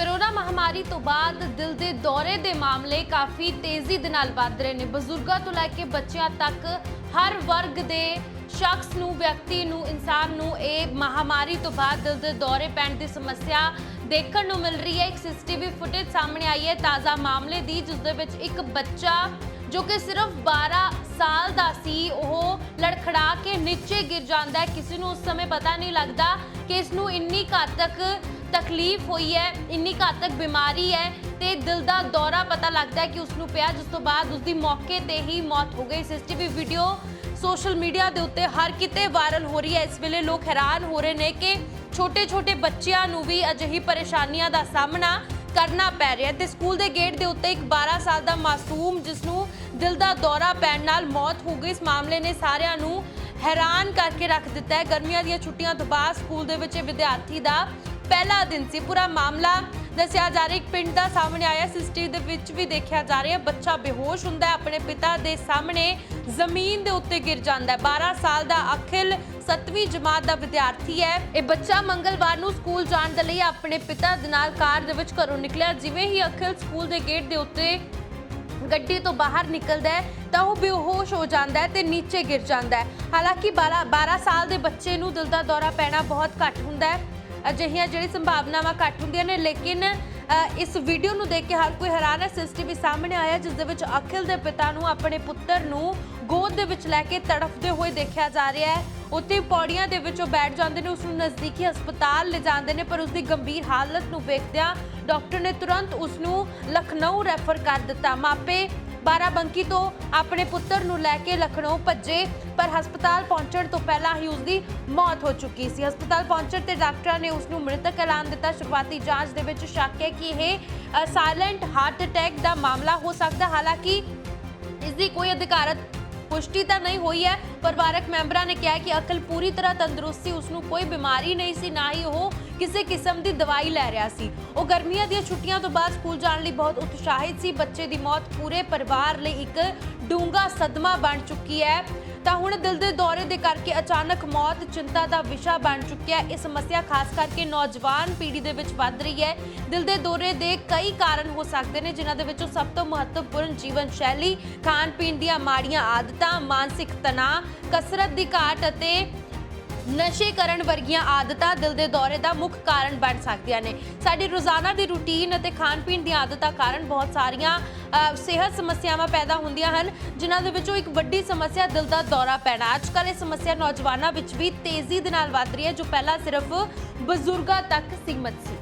Corona ਮਹਾਮਾਰੀ ਤੋਂ ਬਾਅਦ ਦਿਲ ਦੇ ਦੌਰੇ ਦੇ ਮਾਮਲੇ ਕਾਫੀ ਤੇਜ਼ੀ ਦੇ ਨਾਲ ਵੱਧ ਰਹੇ ਨੇ। ਬਜ਼ੁਰਗਾਂ ਤੋਂ ਲੈ ਕੇ ਬੱਚਿਆਂ ਤੱਕ ਹਰ ਵਰਗ ਦੇ ਸ਼ਖਸ ਨੂੰ, ਵਿਅਕਤੀ ਨੂੰ, ਇਨਸਾਨ ਨੂੰ ਇਹ ਮਹਾਮਾਰੀ ਤੋਂ ਬਾਅਦ ਦਿਲ ਦੇ ਦੌਰੇ ਪੈਣ ਦੀ ਸਮੱਸਿਆ ਦੇਖਣ ਨੂੰ ਮਿਲ ਰਹੀ ਹੈ। ਇੱਕ ਸੀਸੀਟੀਵੀ ਫੁਟੇਜ ਸਾਹਮਣੇ ਆਈ ਹੈ। ਤਾਜ਼ਾ ਮਾਮਲੇ ਦੀ, ਜਿਸ ਦੇ ਵਿੱਚ ਇੱਕ ਬੱਚਾ ਜੋ ਕਿ ਸਿਰਫ 12 ਸਾਲ ਦਾ ਸੀ, ਉਹ ਲੜਖੜਾ ਕੇ ਨੀਚੇ ਗਿਰ ਜਾਂਦਾ ਹੈ। ਕਿਸੇ ਨੂੰ ਉਸ ਸਮੇਂ ਪਤਾ ਨਹੀਂ ਲੱਗਦਾ ਕਿ ਇਸ ਨੂੰ ਇੰਨੀ ਘਾਤਕ ਤਕਲੀਫ ਹੋਈ ਹੈ, ਇੰਨੀ ਘਾਤਕ ਬਿਮਾਰੀ ਹੈ ਤੇ ਦਿਲ ਦਾ ਦੌਰਾ ਪਤਾ ਲੱਗਦਾ ਹੈ ਕਿ ਉਸ ਨੂੰ ਪਿਆ, ਜਿਸ ਤੋਂ ਬਾਅਦ ਉਸ ਦੀ ਮੌਕੇ ਤੇ ਹੀ ਮੌਤ ਹੋ ਗਈ। ਸੀਸੀਟੀਵੀ ਵੀਡੀਓ ਸੋਸ਼ਲ ਮੀਡੀਆ ਦੇ ਉੱਤੇ ਹਰ ਕਿਤੇ ਵਾਇਰਲ ਹੋ ਰਹੀ ਹੈ। ਇਸ ਵੇਲੇ ਲੋਕ ਹੈਰਾਨ ਹੋ ਰਹੇ ਨੇ ਕਿ ਛੋਟੇ-ਛੋਟੇ ਬੱਚਿਆਂ ਨੂੰ ਵੀ ਅਜਿਹੀ ਪਰੇਸ਼ਾਨੀਆਂ ਦਾ ਸਾਹਮਣਾ ਕਰਨਾ ਪੈ ਰਿਹਾ ਹੈ ਤੇ ਸਕੂਲ ਦੇ ਗੇਟ ਦੇ ਉੱਤੇ ਇੱਕ 12 ਸਾਲ ਦਾ ਮਾਸੂਮ, ਜਿਸ ਨੂੰ ਦਿਲ ਦਾ ਦੌਰਾ ਪੈਣ ਨਾਲ ਮੌਤ ਹੋ ਗਈ। ਇਸ ਮਾਮਲੇ ਨੇ ਸਾਰਿਆਂ ਨੂੰ ਹੈਰਾਨ ਕਰਕੇ ਰੱਖ ਦਿੱਤਾ ਹੈ। ਗਰਮੀਆਂ ਦੀਆਂ ਛੁੱਟੀਆਂ ਤੋਂ ਬਾਅਦ ਸਕੂਲ ਦੇ ਵਿੱਚ ਵਿਦਿਆਰਥੀ ਦਾ ਪਹਿਲਾ ਦਿਨ ਸੀ। ਪੂਰਾ ਮਾਮਲਾ ਦੱਸਿਆ ਜਾ ਰਿਹਾ ਇੱਕ ਪਿੰਡ ਦਾ ਸਾਹਮਣੇ ਆਇਆ। ਸਿਸਟੀ ਦੇ ਵਿੱਚ ਵੀ ਦੇਖਿਆ ਜਾ ਰਿਹਾ ਬੱਚਾ ਬੇਹੋਸ਼ ਹੁੰਦਾ ਹੈ। ਆਪਣੇ ਪਿਤਾ ਦੇ ਸਾਹਮਣੇ ਜ਼ਮੀਨ ਦੇ ਉੱਤੇ ਗਿਰ ਜਾਂਦਾ ਹੈ। 12 ਸਾਲ ਦਾ ਅਖਿਲ 7ਵੀਂ ਜਮਾਤ ਦਾ ਵਿਦਿਆਰਥੀ ਹੈ। ਇਹ ਬੱਚਾ ਮੰਗਲਵਾਰ ਨੂੰ ਸਕੂਲ ਜਾਣ ਦੇ ਲਈ ਆਪਣੇ ਪਿਤਾ ਦੇ ਨਾਲ ਕਾਰ ਦੇ ਵਿੱਚ ਘਰੋਂ ਨਿਕਲਿਆ। ਜਿਵੇਂ ਹੀ ਅਖਿਲ ਸਕੂਲ ਦੇ ਗੇਟ ਦੇ ਉੱਤੇ ਗੱਡੀ ਤੋਂ ਬਾਹਰ ਨਿਕਲਦਾ ਹੈ, ਤਾਂ ਉਹ ਬੇਹੋਸ਼ ਹੋ ਜਾਂਦਾ ਹੈ ਤੇ ਨੀਚੇ ਗਿਰ ਜਾਂਦਾ ਹੈ। ਹਾਲਾਂਕਿ 12 12 ਸਾਲ ਦੇ ਬੱਚੇ ਨੂੰ ਦਿਲ ਦਾ ਦੌਰਾ ਪੈਣਾ ਬਹੁਤ ਘੱਟ ਹੁੰਦਾ ਹੈ। ਅਜਿਹੀਆਂ ਜਿਹੜੀ ਸੰਭਾਵਨਾਵਾਂ ਘੱਟ ਹੁੰਦੀਆਂ ਨੇ, ਲੇਕਿਨ ਇਸ ਵੀਡੀਓ ਨੂੰ ਦੇਖ ਕੇ ਹਰ ਕੋਈ ਹੈਰਾਨ ਹੈ। ਸੀਸੀਟੀਵੀ ਸਾਹਮਣੇ ਆਇਆ, ਜਿਸ ਦੇ ਵਿੱਚ ਅਖਿਲ ਦੇ ਪਿਤਾ ਨੂੰ, ਆਪਣੇ ਪੁੱਤਰ ਨੂੰ ਗੋਦ ਦੇ ਵਿੱਚ ਲੈ ਕੇ ਤੜਫਦੇ ਹੋਏ ਦੇਖਿਆ ਜਾ ਰਿਹਾ ਹੈ। ਉੱਥੇ ਪੌੜੀਆਂ ਦੇ ਵਿੱਚ ਉਹ ਬੈਠ ਜਾਂਦੇ ਨੇ ਉਸ ਨੂੰ ਨਜ਼ਦੀਕੀ ਹਸਪਤਾਲ ਲੈ ਨੇ, ਪਰ ਉਸ ਦੀ ਗੰਭੀਰ ਹਾਲਤ ਨੂੰ ਵੇਖਦਿਆਂ ਡਾਕਟਰ ਨੇ ਤੁਰੰਤ ਉਸ ਨੂੰ ਲਖਨਊ ਰੈਫਰ ਕਰ ਦਿੱਤਾ। ਮਾਪੇ ਬਾਰਾਬੰਕੀ ਤੋਂ ਆਪਣੇ ਪੁੱਤਰ ਨੂੰ ਲੈ ਕੇ ਲਖਨਊ ਭੱਜੇ, ਪਰ ਹਸਪਤਾਲ ਪਹੁੰਚਣ ਤੋਂ ਪਹਿਲਾਂ ਹੀ ਉਸ ਦੀ ਮੌਤ ਹੋ ਚੁੱਕੀ ਸੀ। ਹਸਪਤਾਲ ਪਹੁੰਚਣ ਤੇ ਡਾਕਟਰਾਂ ਨੇ ਉਸ ਨੂੰ ਮ੍ਰਿਤਕ ਐਲਾਨ ਦਿੱਤਾ। ਸ਼ੁਰੂਆਤੀ ਜਾਂਚ ਦੇ ਵਿੱਚ ਸ਼ੱਕ ਹੈ ਕਿ ਇਹ ਸਾਇਲੈਂਟ ਹਾਰਟ ਅਟੈਕ ਦਾ ਮਾਮਲਾ ਹੋ ਸਕਦਾ ਹਾਲਾਂਕਿ ਇਸ ਦੀ ਕੋਈ ਅਧਿਕਾਰਤ ਪੁਸ਼ਟੀ ਤਾਂ ਨਹੀਂ ਹੋਈ ਹੈ ਪਰਿਵਾਰਕ ਮੈਂਬਰਾਂ ਨੇ ਕਿਹਾ ਕਿ ਅਕਲ ਪੂਰੀ ਤਰ੍ਹਾਂ ਤੰਦਰੁਸਤ ਸੀ ਉਸ ਨੂੰ ਕੋਈ ਬਿਮਾਰੀ ਨਹੀਂ ਸੀ, ਨਾ ਹੀ ਉਹ ਕਿਸੇ ਕਿਸਮ ਦੀ ਦਵਾਈ ਲੈ ਰਿਹਾ ਸੀ। ਉਹ ਗਰਮੀਆਂ ਦੀਆਂ ਛੁੱਟੀਆਂ ਤੋਂ ਬਾਅਦ ਸਕੂਲ ਜਾਣ ਲਈ ਬਹੁਤ ਉਤਸ਼ਾਹਿਤ ਸੀ। ਬੱਚੇ ਦੀ ਮੌਤ ਪੂਰੇ ਪਰਿਵਾਰ ਲਈ ਇੱਕ ਡੂੰਘਾ ਸਦਮਾ ਬਣ ਚੁੱਕੀ ਹੈ। ਤਾਂ ਹੁਣ ਦਿਲ ਦੇ ਦੌਰੇ ਦੇ ਕਰਕੇ ਅਚਾਨਕ ਮੌਤ ਚਿੰਤਾ ਦਾ ਵਿਸ਼ਾ ਬਣ ਚੁੱਕਿਆ ਹੈ। ਇਹ ਸਮੱਸਿਆ ਖਾਸ ਕਰਕੇ ਨੌਜਵਾਨ ਪੀੜ੍ਹੀ ਦੇ ਵਿੱਚ ਵੱਧ ਰਹੀ ਹੈ। ਦਿਲ ਦੇ ਦੌਰੇ ਦੇ ਕਈ ਕਾਰਨ ਹੋ ਸਕਦੇ ਨੇ, ਜਿਨ੍ਹਾਂ ਦੇ ਵਿੱਚੋਂ ਸਭ ਤੋਂ ਮਹੱਤਵਪੂਰਨ ਜੀਵਨ ਸ਼ੈਲੀ ਖਾਣ ਪੀਣ ਦੀਆਂ ਮਾੜੀਆਂ ਆਦਤਾਂ, ਮਾਨਸਿਕ ਤਣਾਅ, ਕਸਰਤ ਦੀ ਘਾਟ ਅਤੇ ਨਸ਼ੇ ਕਰਨ ਵਰਗੀਆਂ ਆਦਤਾਂ ਦਿਲ ਦੇ ਦੌਰੇ ਦਾ ਮੁੱਖ ਕਾਰਨ ਬਣ ਸਕਦੀਆਂ ਨੇ। ਸਾਡੀ ਰੋਜ਼ਾਨਾ ਦੀ ਰੁਟੀਨ ਅਤੇ ਖਾਣ ਪੀਣ ਦੀਆਂ ਆਦਤਾਂ ਕਾਰਨ ਬਹੁਤ ਸਾਰੀਆਂ ਸਿਹਤ ਸਮੱਸਿਆਵਾਂ ਪੈਦਾ ਹੁੰਦੀਆਂ ਹਨ, ਜਿਨ੍ਹਾਂ ਦੇ ਵਿੱਚੋਂ ਇੱਕ ਵੱਡੀ ਸਮੱਸਿਆ ਦਿਲ ਦਾ ਦੌਰਾ ਪੈਣਾ। ਅੱਜ ਕੱਲ੍ਹ ਇਹ ਸਮੱਸਿਆ ਨੌਜਵਾਨਾਂ ਵਿੱਚ ਵੀ ਤੇਜ਼ੀ ਦੇ ਨਾਲ ਵੱਧ ਰਹੀ ਹੈ, ਜੋ ਪਹਿਲਾਂ ਸਿਰਫ ਬਜ਼ੁਰਗਾਂ ਤੱਕ ਸੀਮਤ ਸੀ।